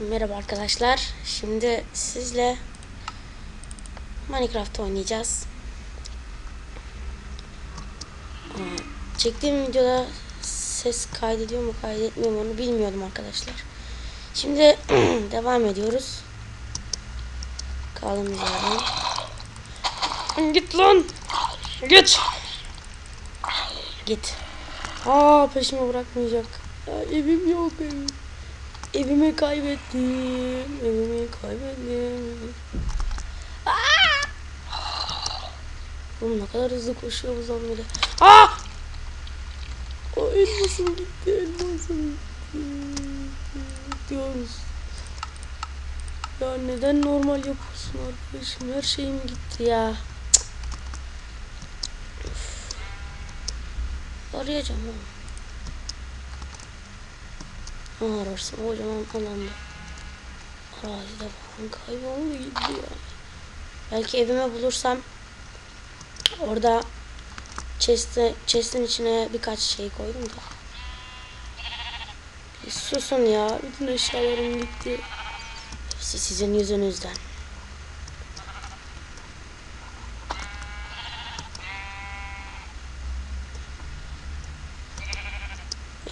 Merhaba arkadaşlar. Şimdi sizle Minecraft oynayacağız. Çektiğim videoda ses kaydediyor mu kaydetmiyor mu onu bilmiyordum arkadaşlar. Şimdi devam ediyoruz. Kaldığımız yerden. Git lan. Git. Git. Aa peşimi bırakmayacak. Ya, evim yok evim. Evimi kaybettim. Evimi kaybettim. Oğlum ne kadar hızlı koşuyor bu zombiler. Aa! O elmasım gitti. Elmasım gitti. Diyoruz. Ya neden normal yapıyorsun arkadaşım? Her şeyim gitti ya. Cık. Arayacağım oğlum. Ne ararsın kocaman alanda. Arazide falan kayboldu gitti ya. Belki evime bulursam orada chest'e, chest'in içine birkaç şey koydum da. Bir susun ya. Bütün eşyalarım gitti. Hepsi sizin yüzünüzden.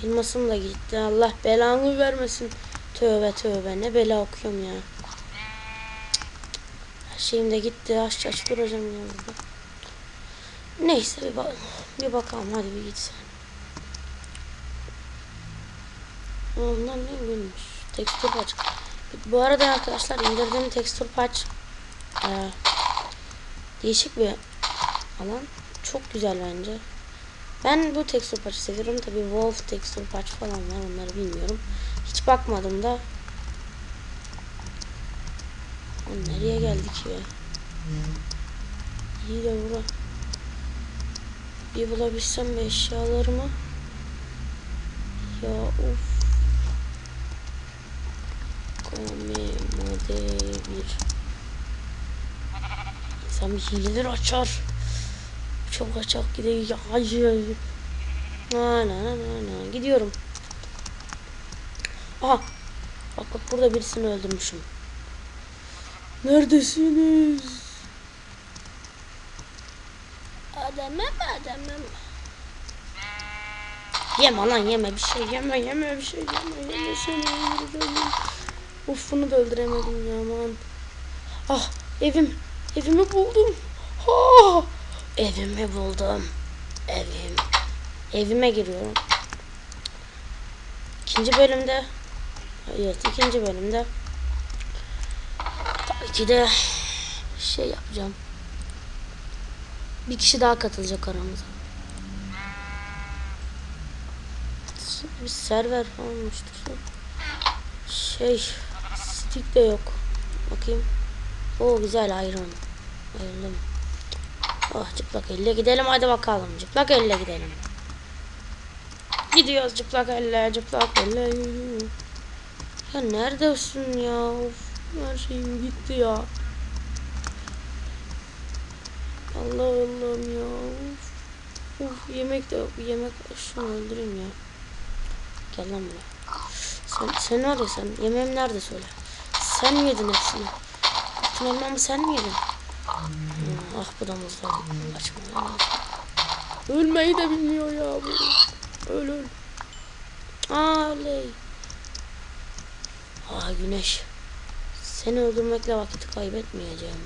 Elmasım da gitti. Allah belanı vermesin. Tövbe tövbe. Ne bela okuyorum ya. Her şeyim de gitti. Aç aç duracağım ya burada. Neyse bir, bak bir bakalım. Hadi bir gitsin. Onlar ne gülmüş. Tekstür patch. Bu arada arkadaşlar indirdiğim tekstür patch e, değişik bir alan. Çok güzel bence. Ben bu tekstür patch'ı seviyorum. Tabi Wolf tekstür patch falan var. Onları bilmiyorum. Hiç bakmadım da. Nereye geldik ya? İyi de bura. Bir bulabilsem eşyalarımı. Ya of. Kome mode bir. İnsan bir hileler açar. Çok açak gidiyor. Na na na na. Gidiyorum. Aha. Bak bak burada birisini öldürmüşüm. Neredesiniz? Adamım adamım. Yeme lan yeme bir şey yeme yeme bir şey yeme yeme seni öldüreceğim. Uf bunu da öldüremedim ya aman. Ah evim evimi buldum. Evimi buldum. Evim. Evime giriyorum. İkinci bölümde Evet ikinci bölümde tabii ki de şey yapacağım. Bir kişi daha katılacak aramıza. Bir server olmuştur. Şey stick de yok. Bakayım. O güzel iron. Bayıldım. Oh çıplak elle gidelim hadi bakalım. Çıplak elle gidelim. Gidiyoruz çıplak elle çıplak elle. Ya neredesin ya? Her şeyim gitti ya. Allah Allah'ım ya. Of. Of yemek de yok. Yemek şunu öldüreyim ya. Gel lan buraya. Sen, sen ne arıyorsun? Yemeğim nerede söyle. Sen mi yedin hepsini? Bütün elmamı sen mi yedin? Hmm, ah bu da. Kaçma. Ölmeyi de bilmiyor ya bu. Öl öl. Aa oley. Aa güneş. Seni öldürmekle vakit kaybetmeyeceğim.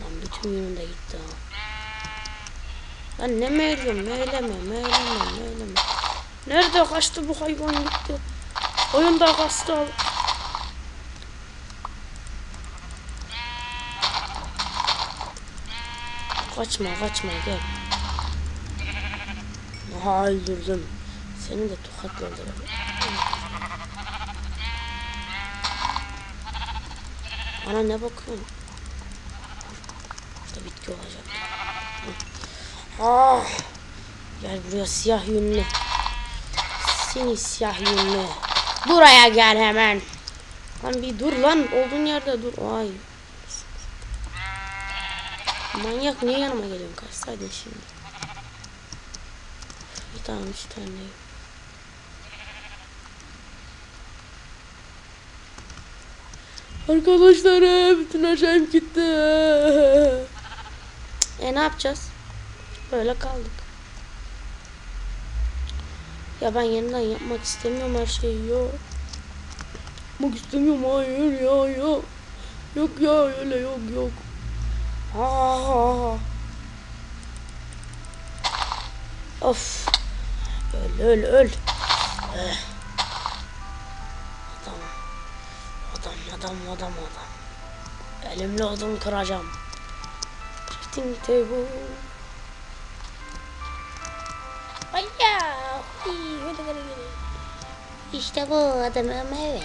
Lan bütün günüm de gitti ha. Lan ne meylem meyleme meyleme meyleme. Nerede kaçtı bu hayvan gitti. Oyunda kaçtı. Kaçma kaçma gel. Aha öldürdüm. Seni de tokatla öldürdüm. Bana ne bakıyorsun? Burada bitki olacak. Ah! Gel buraya siyah yünlü. Seni siyah yünlü. Buraya gel hemen. Lan bir dur lan. Olduğun yerde dur. Ay. Manyak niye yanıma geliyorsun? Kaçsaydın şimdi. Bir tane üç tane. Arkadaşlar bütün her şeyim gitti. E ne yapacağız? Böyle kaldık. Ya ben yeniden yapmak istemiyorum her şeyi ya. Yapmak istemiyorum hayır ya ya. Yok ya öyle yok yok. Aa. Of. Öl öl öl. Eh. Adam. Adam adam adam adam. Elimle odun kıracağım. Crafting table. Ayya. İşte bu adamım evet.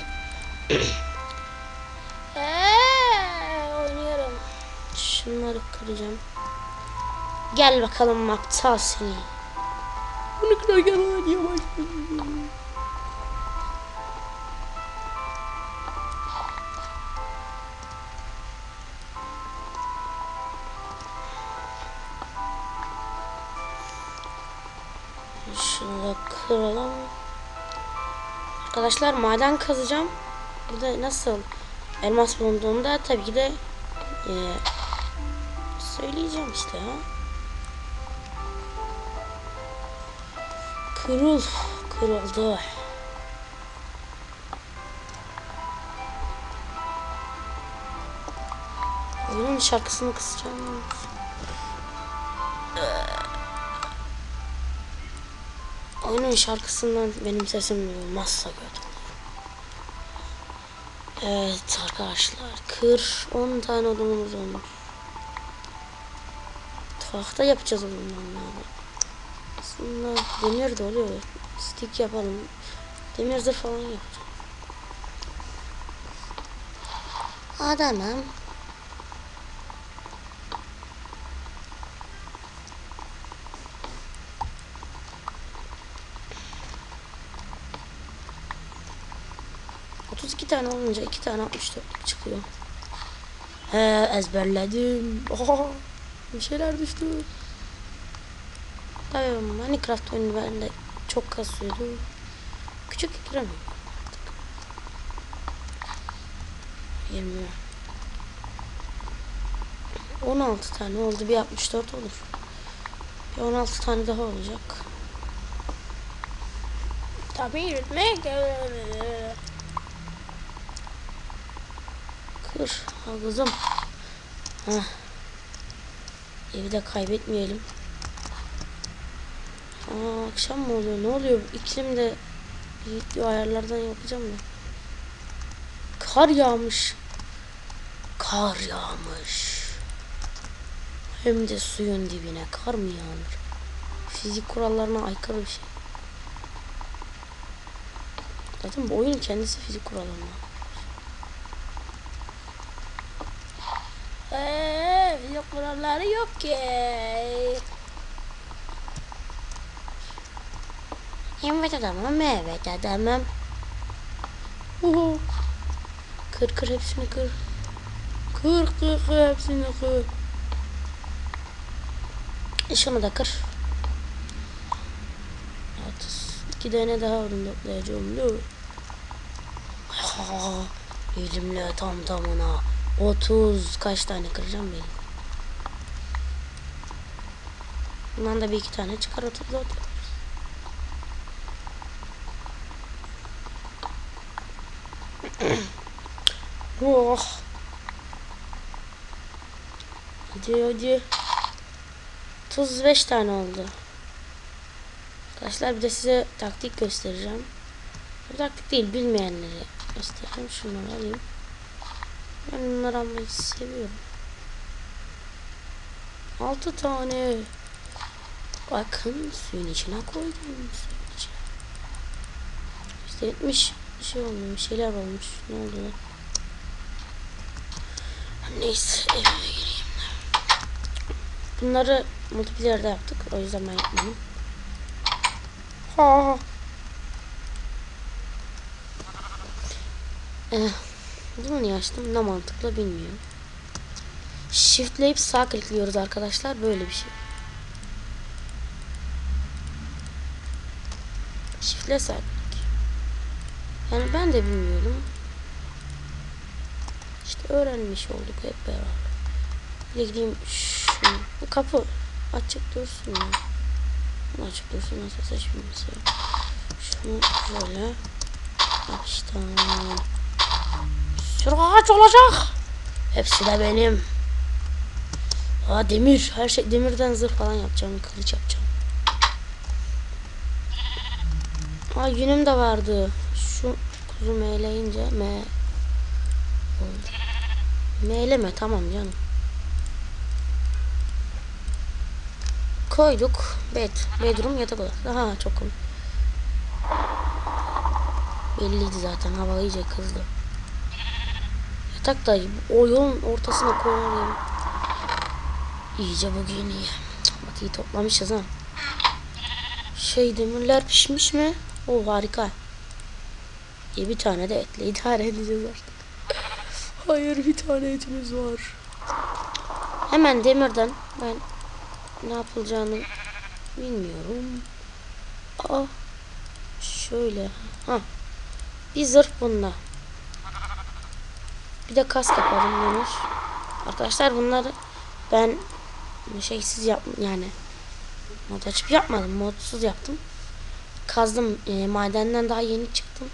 Şunları kıracağım. Gel bakalım aptal seni. Bunu kırarken diye başladım. Şunu da kıralım. Arkadaşlar maden kazacağım. Burada nasıl elmas bulunduğunda tabii ki de e, söyleyeceğim işte ya. Kırıl. Kırıldı. Oyunun şarkısını kısacağım. Oyunun şarkısından benim sesim duyulmazsa kötü. Evet arkadaşlar. Kır 10 tane odunumuz olmuş. Tahta yapacağız yani. Aslında demir de oluyor. Stick yapalım. Demir zırh falan yapacağım. Adamım. İki tane olunca iki tane 64 çıkıyor. He ezberledim. Oha, bir şeyler düştü. Tabii Minecraft oyunu bende çok kasıyordu. Küçük ekran artık. 20 16 tane oldu bir 64 olur. Bir 16 tane daha olacak. Tabii yürütmek Kır ha kızım. Heh. Evi de kaybetmeyelim. Aa, akşam mı oluyor? Ne oluyor? İklim de video ayarlardan yapacağım da. Kar yağmış. Kar yağmış. Hem de suyun dibine kar mı yağmur? Fizik kurallarına aykırı bir şey. Zaten bu oyun kendisi fizik kurallarına. Eee kuralları yok ki. Evet adamım evet adamım. Oho. Kır kır hepsini kır. Kır kır kır hepsini kır. Şunu da kır. Otuz. İki tane daha odun toplayacağım. Dur. Elimle tam tamına 30 kaç tane kıracağım benim. Bundan da bir iki tane çıkar zaten. oh. Hadi hadi. 35 tane oldu. Arkadaşlar bir de size taktik göstereceğim. Bu taktik değil bilmeyenleri göstereceğim. Şunları alayım. Ben bunları almayı seviyorum. 6 tane. Bakın suyun içine koydum. Suyun içine. İşte 70 şey olmuş, şeyler olmuş. Ne lan? Neyse evime gireyim. Bunları multiplayer'da yaptık. O yüzden ben yapmadım. Ha. Eh, bunu niye açtım? Ne mantıklı bilmiyorum. Shift'leyip sağ klikliyoruz arkadaşlar. Böyle bir şey. Shift'le sağ klik. Yani ben de bilmiyorum. öğrenmiş olduk hep beraber. Bir de gideyim şunu. Bu kapı açık dursun ya. Bunu açık dursun nasıl seçeyim mesela. Şunu. Bak işte. Sürü ağaç olacak. Hepsi de benim. Aa demir. Her şey demirden zırh falan yapacağım. Kılıç yapacağım. Aa yünüm de vardı. Şu kuzu meyleyince me. Meyleme tamam canım. Koyduk. Bed. Bedroom yatak odası. Aha çok komik. Belliydi zaten. Hava iyice kızdı. Yatak da o yolun ortasına koyalım. İyice bugün iyi. Bak iyi toplamışız ha. Şey demirler pişmiş mi? O harika. İyi bir tane de etle idare edeceğiz artık. Hayır bir tane etimiz var. Hemen demirden ben ne yapılacağını bilmiyorum. Aa, şöyle. Ha. Bir zırh bununla. Bir de kask yapalım Yunus. Arkadaşlar bunları ben şeysiz yap yani mod açıp yapmadım. Modsuz yaptım. Kazdım. E, madenden daha yeni çıktım.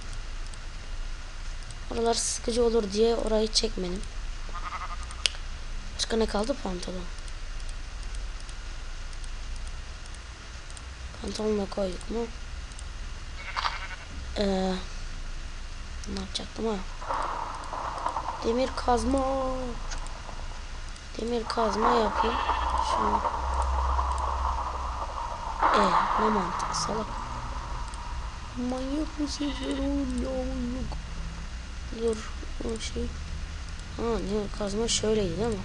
Oralar sıkıcı olur diye orayı çekmedim. Başka ne kaldı? Pantolon. Pantolonu da koyduk mu? Ee, ne yapacaktım ha? Demir kazma. Demir kazma yapayım. Şunu. E ne mantık salak. Manyak mısın sen oğlum ya. Dur o şey. Ha ne kazma şöyleydi değil mi?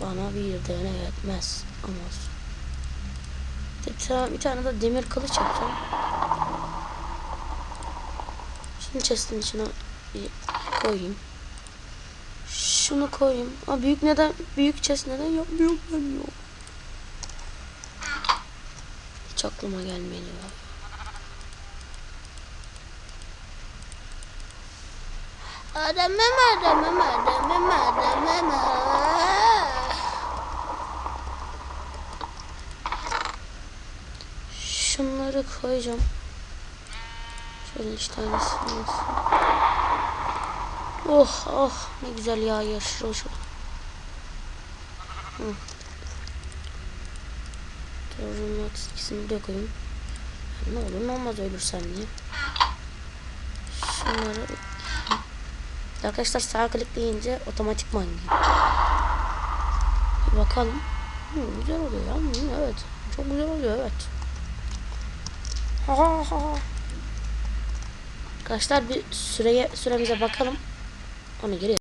Bana bir tane yetmez ama. Bir tane, bir tane de demir kılıç yapacağım. Şimdi chest'in içine koyayım. Şunu koyayım. Aa, büyük neden büyük chest neden yapmıyorum ben ya? Hiç aklıma gelmedi ya. Adamım adamım adamım adamım. Şunları koyacağım. Şöyle üç tanesini olsun. Oh oh ne güzel ya yaşlı şu. Hı. Torunun ikisini de koyayım. Ne olur ne olmaz ölürsem diye. Şunları Arkadaşlar sağ klikleyince otomatikman. Bir bakalım. Hı, güzel oluyor ya. Hı, evet. Çok güzel oluyor evet. Ha ha ha. Arkadaşlar bir süreye süremize bakalım. Onu geri